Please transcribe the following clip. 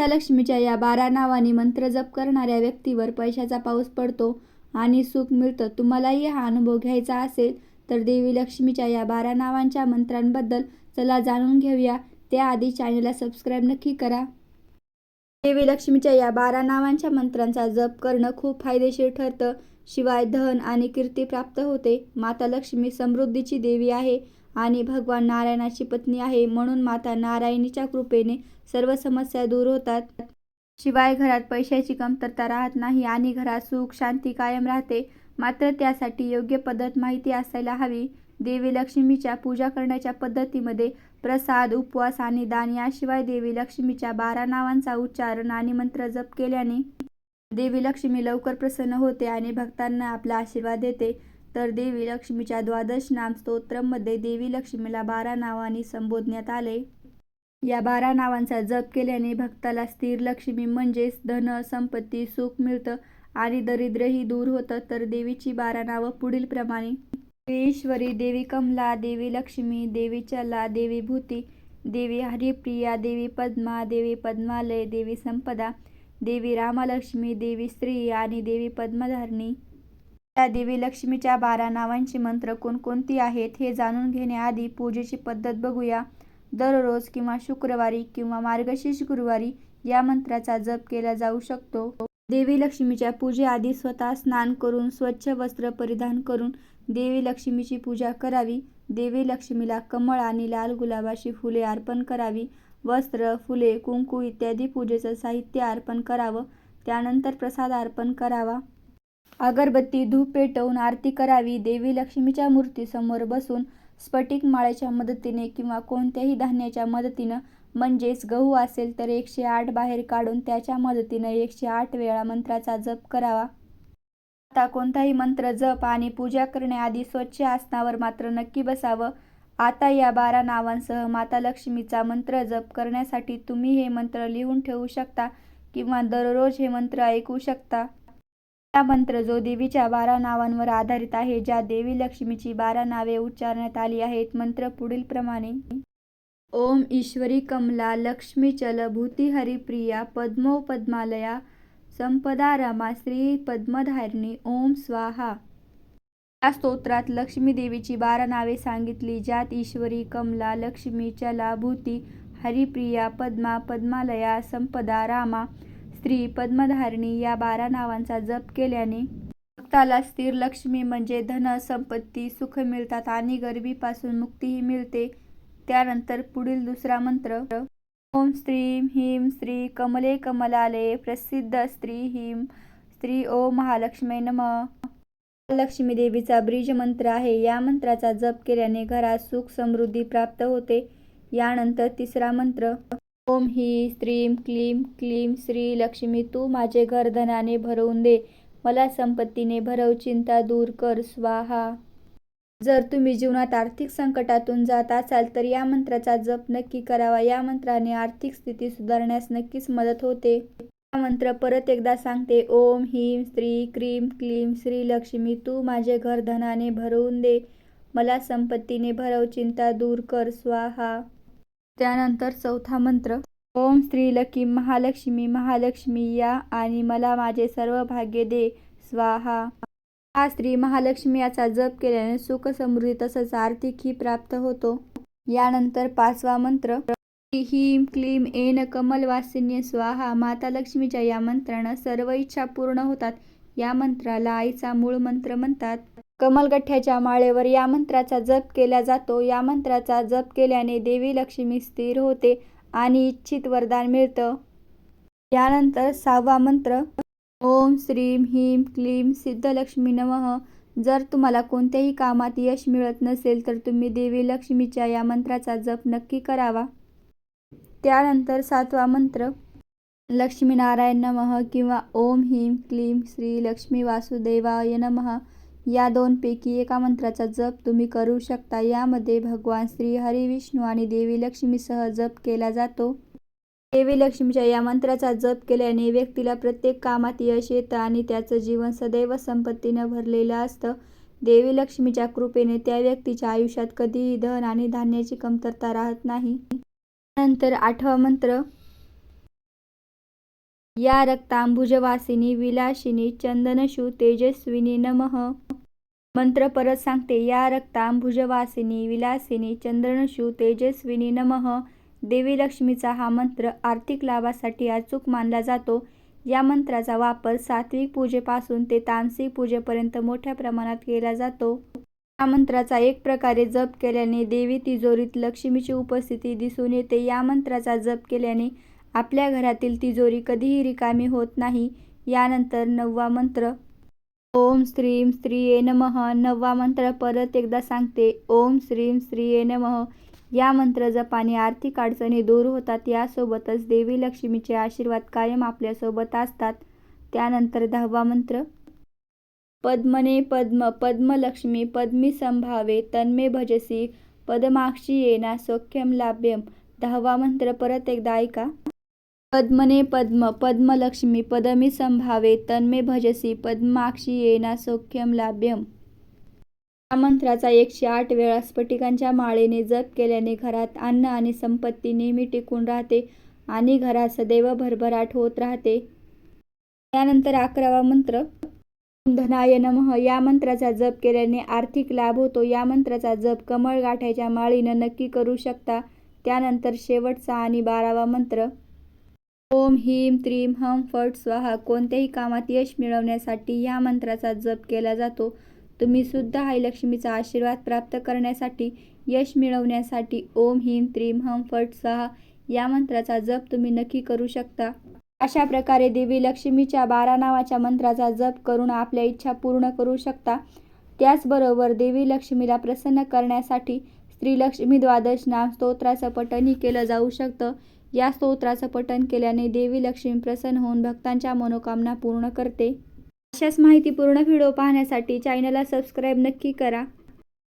माता लक्ष्मीच्या या बारा नावाने मंत्र जप करणाऱ्या व्यक्तीवर पैशाचा पाऊस पडतो आणि सुख मिळतं. तुम्हालाही हा अनुभव घ्यायचा असेल तर देवी लक्ष्मीच्या या बारा नावांच्या मंत्रांबद्दल चला जाणून घेऊया. त्याआधी चॅनलला सबस्क्राईब नक्की करा. देवी लक्ष्मीच्या या बारा नावांच्या मंत्रांचा जप करणं खूप फायदेशीर ठरतं. शिवाय धन आणि कीर्ती प्राप्त होते. माता लक्ष्मी समृद्धीची देवी आहे. आणि भगवान नारायणाची पत्नी आहे म्हणून माता नारायणीच्या कृपेने सर्व समस्या दूर होतात. शिवाय घरात पैशाची कमतरता राहत नाही आणि घरात सुख शांती कायम राहते. मात्र त्यासाठी योग्य पद्धत माहिती असायला हवी. देवी लक्ष्मीच्या पूजा करण्याच्या पद्धतीमध्ये प्रसाद उपवास आणि दान याशिवाय देवी लक्ष्मीच्या बारा नावांचा उच्चारण आणि मंत्र जप केल्याने देवी लक्ष्मी लवकर प्रसन्न होते आणि भक्तांना आपला आशीर्वाद देते. तर देवी लक्ष्मीच्या द्वादश नाम स्तोत्रमध्ये देवी लक्ष्मीला बारा नावांनी संबोधण्यात आले. या बारा नावांचा जप केल्याने भक्ताला स्थिर लक्ष्मी म्हणजेच धन संपत्ती सुख मिळतं आणि दरिद्रही दूर होतं. तर देवीची बारा नावं पुढील प्रमाणे. ईश्वरी देवी कमला देवी लक्ष्मी देवी चला देवी भूती देवी हरिप्रिया देवी पद्मा देवी पद्मालय देवी संपदा देवी रामलक्ष्मी देवी स्त्री आणि देवी पद्मधारणी. या देवी लक्ष्मीच्या बारा नावांची मंत्र कोणकोणती आहेत हे जाणून घेण्याआधी पूजेची पद्धत बघूया. दररोज किंवा शुक्रवारी किंवा मार्गशीर्ष गुरुवारी या मंत्राचा जप केला जाऊ शकतो. देवी लक्ष्मीच्या पूजेआधी स्वतः स्नान करून स्वच्छ वस्त्र परिधान करून देवी लक्ष्मीची पूजा करावी. देवी लक्ष्मीला कमळ आणि लाल गुलाबाची फुले अर्पण करावी. वस्त्र फुले कुंकू इत्यादी पूजेचं साहित्य अर्पण करावं. त्यानंतर प्रसाद अर्पण करावा. अगरबत्ती धूप पेटवून आरती करावी देवी लक्ष्मीच्या मूर्तीसमोर बसून स्फटिक माळेच्या मदतीने किंवा कोणत्याही धान्याच्या मदतीनं म्हणजेच गहू असेल तर एकशे आठ बाहेर काढून त्याच्या मदतीनं एकशे आठ वेळा मंत्राचा जप करावा. आता कोणताही मंत्र जप आणि पूजा करण्याआधी स्वच्छ आसनावर मात्र नक्की बसावं. आता या बारा नावांसह माता लक्ष्मीचा मंत्र जप करण्यासाठी तुम्ही हे मंत्र लिहून ठेवू शकता किंवा दररोज हे मंत्र ऐकू शकता. हा मंत्र जो देवीच्या बारा नावांवर आधारित आहे ज्या देवी लक्ष्मीची बारा नावे उच्चारण्यात आली आहेत मंत्र पुढील प्रमाणे. ओम ईश्वरी कमला लक्ष्मी चल भूती हरिप्रिया पद्मो पद्मालया संपदा रमा श्री पद्मधारिणी ओम स्वाहा. या स्तोत्रात लक्ष्मी देवीची बारा नावे सांगितली ज्यात ईश्वरी कमला लक्ष्मी चला भूती हरिप्रिया पद्मा पद्मालया संपदा रामा स्त्री पद्मधारिणी या बारा नावांचा जप केल्याने भक्ताला स्थिर लक्ष्मी म्हणजे धन संपत्ती सुख मिळतात आणि गरिबीपासून मुक्तीही मिळते. त्यानंतर पुढील दुसरा मंत्र ओम स्त्रीम ह्रीम श्री कमले कमलालये प्रसिद्ध स्त्री ह्रीम स्त्री ओम महालक्ष्मी नम. लक्ष्मी देवीचा ब्रीज मंत्र आहे. या मंत्राचा जप केल्याने घरात सुख समृद्धी प्राप्त होते. यानंतर तिसरा मंत्र ओम ही स्त्रीम क्लीम क्लीम श्री लक्ष्मी तू माझे घर धनाने भरवून दे. मला संपत्तीने भरव चिंता दूर कर स्वाहा. जर तुम्ही जीवनात आर्थिक संकटातून जात असाल तर या मंत्राचा जप नक्की करावा. या मंत्राने आर्थिक स्थिती सुधारण्यास नक्कीच मदत होते. हा मंत्र परत एकदा सांगते. ओम ह्रीम स्त्री क्रीम क्लीम श्री लक्ष्मी तू माझे घर धनाने भरवून दे. मला संपत्तीने भरव चिंता दूर कर स्वाहा. त्यानंतर चौथा मंत्र ओम श्रीलकी महालक्ष्मी महालक्ष्मी या आणि मला माझे सर्व भाग्य दे स्वाहा. हा स्त्री महालक्ष्मी याचा जप केल्याने सुख समृद्धी तसंच आर्थिकही प्राप्त होतो. यानंतर पाचवा मंत्र ह्रीम क्लीम एन कमल वासिन्य स्वाहा. माता लक्ष्मीच्या या मंत्रानं सर्व इच्छा पूर्ण होतात. या मंत्राला आईचा मूळ मंत्र म्हणतात. कमलगठ्ठ्याच्या माळेवर या मंत्राचा जप केला जातो. या मंत्राचा जप केल्याने देवी लक्ष्मी स्थिर होते आणि इच्छित वरदान मिळतं. यानंतर सहावा मंत्र ओम श्रीम ह्रीम क्लीम सिद्धलक्ष्मी नमः. जर तुम्हाला कोणत्याही कामात यश मिळत नसेल तर तुम्ही देवी लक्ष्मीच्या या मंत्राचा जप नक्की करावा. त्यानंतर सातवा मंत्र लक्ष्मीनारायण नमः किंवा ओम ह्रीम क्लीम श्री लक्ष्मी वासुदेवाय नमः. या दोनपैकी एका मंत्राचा जप तुम्ही करू शकता. यामध्ये भगवान श्री हरी विष्णू आणि देवी लक्ष्मीसह जप केला जातो. देवी लक्ष्मीच्या या मंत्राचा जप केल्याने व्यक्तीला प्रत्येक कामात यश येतं आणि त्याचं जीवन सदैव संपत्तीनं भरलेलं असतं. देवी लक्ष्मीच्या कृपेने त्या व्यक्तीच्या आयुष्यात कधीही धन आणि धान्याची कमतरता राहत नाही. नंतर आठवा मंत्र. या रक्तांभुजवासिनी विलासिनी चंदनशु तेजस्विनी नमः. मंत्र परत सांगते या रक्तांभुजवासिनी विलासिनी चंदनशू तेजस्विनी नमः. देवी लक्ष्मीचा हा मंत्र आर्थिक लाभासाठी अचूक मानला जातो. या मंत्राचा वापर सात्विक पूजेपासून ते तामसिक पूजेपर्यंत मोठ्या प्रमाणात केला जातो. या मंत्राचा एक प्रकारे जप केल्याने देवी तिजोरीत लक्ष्मीची उपस्थिती दिसून येते. या मंत्राचा जप केल्याने आपल्या घरातील तिजोरी कधीही रिकामी होत नाही. यानंतर नववा मंत्र ओम श्रीम स्त्रिये नमः. नववा मंत्र परत एकदा सांगते. ओम श्रीम स्त्रिये नमः. या मंत्र जपाने आर्थिक अडचणी दूर होतात. यासोबतच देवी लक्ष्मीचे आशीर्वाद कायम आपल्यासोबत असतात. त्यानंतर दहावा मंत्र. पद्मने पद्म पद्मलक्ष्मी पद्मी संभावे तन्मे भजसी पद्माक्षी येना सौख्यम लाभ्यम दहावा मंत्र परत एकदा ऐका. पद्मने पद्म पद्मलक्ष्मी पदमी संभावे तन्मे भजसी पद्माक्षी येना सौख्यम लाभ्यम. या मंत्राचा एकशे आठ वेळा स्फटिकांच्या माळेने जप केल्याने घरात अन्न आणि संपत्ती नेहमी टिकून राहते आणि घरात सदैव भरभराट होत राहते. त्यानंतर अकरावा मंत्र धनाय नमः. या मंत्राचा जप केल्याने आर्थिक लाभ होतो. या मंत्राचा जप कमळ गाठायच्या माळीनं नक्की करू शकता. त्यानंतर शेवटचा आणि बारावा मंत्र ओम ह्रीम त्रीम हम फट स्वाहा. कोणत्याही कामात यश मिळवण्यासाठी या मंत्राचा जप केला जातो. तुम्ही सुद्धा आई लक्ष्मीचा आशीर्वाद प्राप्त करण्यासाठी यश मिळवण्यासाठी ओम ह्रीम त्रीम हम फट स्वाहा. या मंत्राचा जप तुम्ही नक्की करू शकता. अशा प्रकारे देवी लक्ष्मीच्या बारा नावाच्या मंत्राचा जप करून आपल्या इच्छा पूर्ण करू शकता. त्याचबरोबर देवी लक्ष्मीला प्रसन्न करण्यासाठी स्त्रीलक्ष्मी द्वादश नाम स्तोत्राचं पठणही केलं जाऊ शकतं. या स्तोत्राचं पठण केल्याने देवी लक्ष्मी प्रसन्न होऊन भक्तांच्या मनोकामना पूर्ण करते. अशाच माहितीपूर्ण व्हिडिओ पाहण्यासाठी चॅनलला सबस्क्राईब नक्की करा.